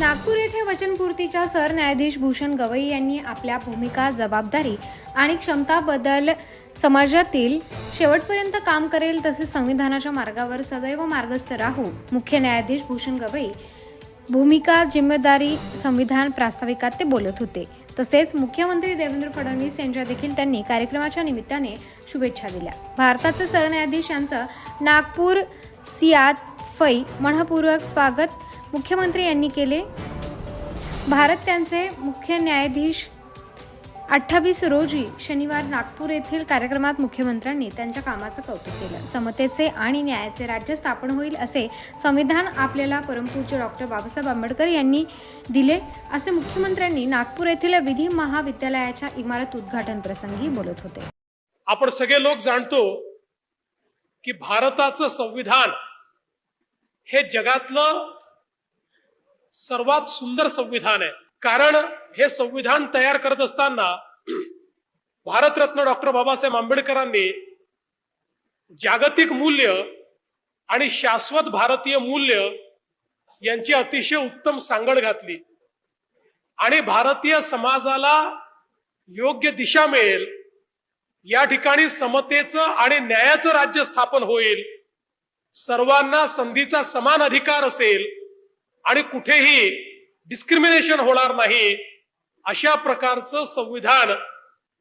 नागपूर येथे वचनपूर्तीच्या सरन्यायाधीश भूषण गवई यांनी आपल्या भूमिका जबाबदारी आणि क्षमताबद्दल समाजातील शेवटपर्यंत काम करेल तसेच संविधानाच्या मार्गावर सदैव मार्गस्थ राहू मुख्य न्यायाधीश भूषण गवई भूमिका जिम्मेदारी संविधान प्रास्ताविकात ते बोलत होते. तसेच मुख्यमंत्री देवेंद्र फडणवीस यांच्या देखील त्यांनी कार्यक्रमाच्या निमित्ताने शुभेच्छा दिल्या. भारताचे सरन्यायाधीश यांचं नागपूर सियात फै मनपूर्वक स्वागत मुख्यमंत्री यांनी केले. भारत त्यांचे मुख्य न्यायाधीश. अठ्ठावीस रोजी शनिवार नागपूर येथील कार्यक्रमात मुख्यमंत्र्यांनी त्यांच्या कामाचं कौतुक केलं. समतेचे आणि न्यायाचे राज्य स्थापन होईल असे संविधान आपल्याला परमपूज्य डॉक्टर बाबासाहेब आंबेडकर यांनी दिले असे मुख्यमंत्र्यांनी नागपूर येथील विधी महाविद्यालयाच्या इमारत उद्घाटन प्रसंगी बोलत होते. आपण सगळे लोक जाणतो की भारताचं संविधान हे जगातलं सर्वात सुंदर संविधान आहे. कारण हे संविधान तयार करत असताना भारतरत्न डॉक्टर बाबासाहेब आंबेडकरांनी जागतिक मूल्य आणि शाश्वत भारतीय मूल्य यांची अतिशय उत्तम सांगड घातली. आणि भारतीय समाजाला योग्य दिशा मिळेल. या ठिकाणी समतेचं आणि न्यायाचं राज्य स्थापन होईल. सर्वांना संधीचा समान अधिकार असेल. आणि कुठेही डिस्क्रिमिनेशन होणार नाही अशा प्रकारचं संविधान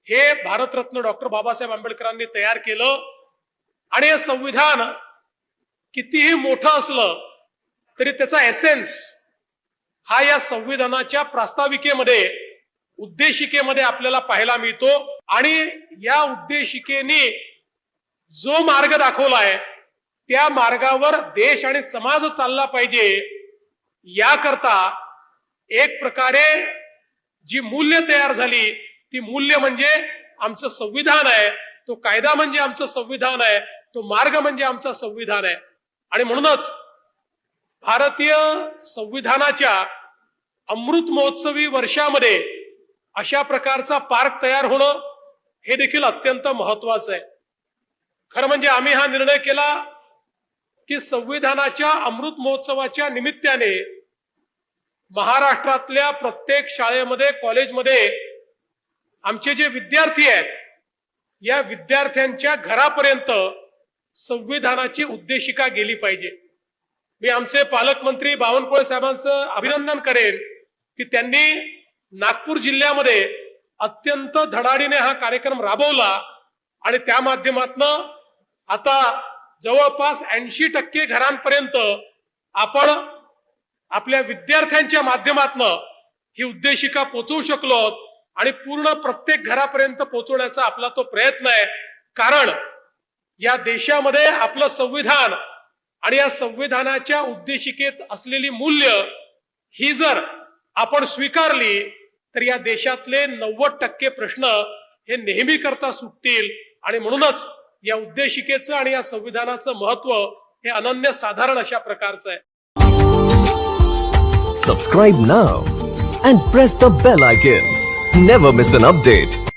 हे भारतरत्न डॉक्टर बाबासाहेब आंबेडकरांनी तयार केलं. आणि हे संविधान कितीही मोठं असलं तरी त्याचा एसेन्स हा या संविधानाच्या प्रास्ताविकेमध्ये उद्देशिकेमध्ये आपल्याला पाहायला मिळतो. आणि या उद्देशिकेने जो मार्ग दाखवलाय त्या मार्गावर देश आणि समाज चालला पाहिजे. याकरता एक प्रकारे जी मूल्य तयार झाली ती मूल्य म्हणजे आमचं संविधान आहे. तो कायदा म्हणजे आमचं संविधान आहे. तो मार्ग म्हणजे आमचं संविधान आहे. आणि म्हणूनच भारतीय संविधानाच्या अमृत महोत्सवी वर्षामध्ये अशा प्रकारचा पार्क तयार होणं हे देखील अत्यंत महत्वाचं आहे. खरं म्हणजे आम्ही हा निर्णय केला की संविधानाच्या अमृत महोत्सवाच्या निमित्ताने महाराष्ट्रातल्या प्रत्येक शाळेमध्ये कॉलेजमध्ये आमचे जे विद्यार्थी आहेत या विद्यार्थ्यांच्या घरापर्यंत संविधानाची उद्देशिका गेली पाहिजे. मी आमचे पालकमंत्री बावनकुळे साहेबांचं अभिनंदन करेन की त्यांनी नागपूर जिल्ह्यामध्ये अत्यंत धडाडीने हा कार्यक्रम राबवला आणि त्या माध्यमातनं आता जवळपास ऐंशी टक्के घरांपर्यंत आपण आपल्या विद्यार्थ्यांच्या माध्यमातनं ही उद्देशिका पोचवू शकलो आणि पूर्ण प्रत्येक घरापर्यंत पोहोचवण्याचा आपला तो प्रयत्न आहे. कारण या देशामध्ये आपलं संविधान आणि या संविधानाच्या उद्देशिकेत असलेली मूल्य ही जर आपण स्वीकारली तर या देशातले नव्वद टक्के प्रश्न हे नेहमी करता सुटतील आणि म्हणूनच या उद्देशिकेचं आणि या संविधानाचं महत्त्व हे अनन्य साधारण अशा प्रकारचं आहे. Subscribe now and press the bell icon never miss an update